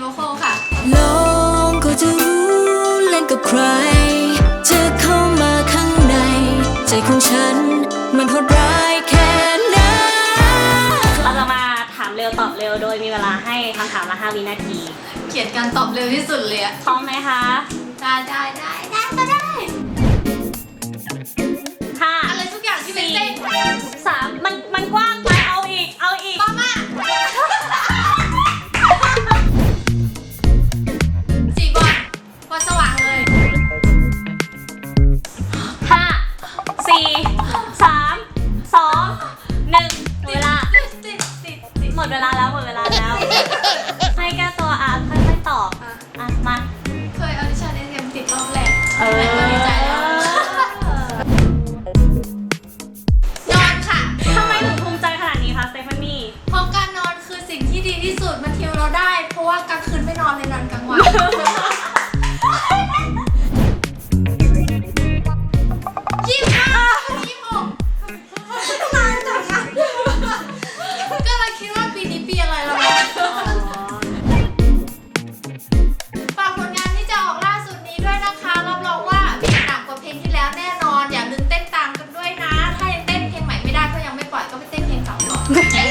โวโคค่ะ ลองก็จะรู้เล่นกับใคร จะเข้ามาข้างใน ใจของฉัน มันโหดร้ายแค่ไหนเราจะมาถามเร็วตอบเร็วโดยมีเวลาให้คำถามละห้าวินาที เกลียดการตอบเร็วที่สุดเลยพร้อมไหมคะ ได้ได้ได้ กลางคืนไม่นอนเลยนอนกลางวันยี่สิบขี้บหกนานจังอะก็เลยคิดว่าปีนี้ปีอะไรเราฝากผลงานที่จะออกล่าสุดนี้ด้วยนะคะรับรองว่าหนักกว่าเพลงที่แล้วแน่นอน อย่าลืมเต้นตามกันด้วยนะ ถ้ายังเต้นเพลงใหม่ไม่ได้ก็ยังไม่ปล่อยก็ไปเต้นเพลงเก่าก่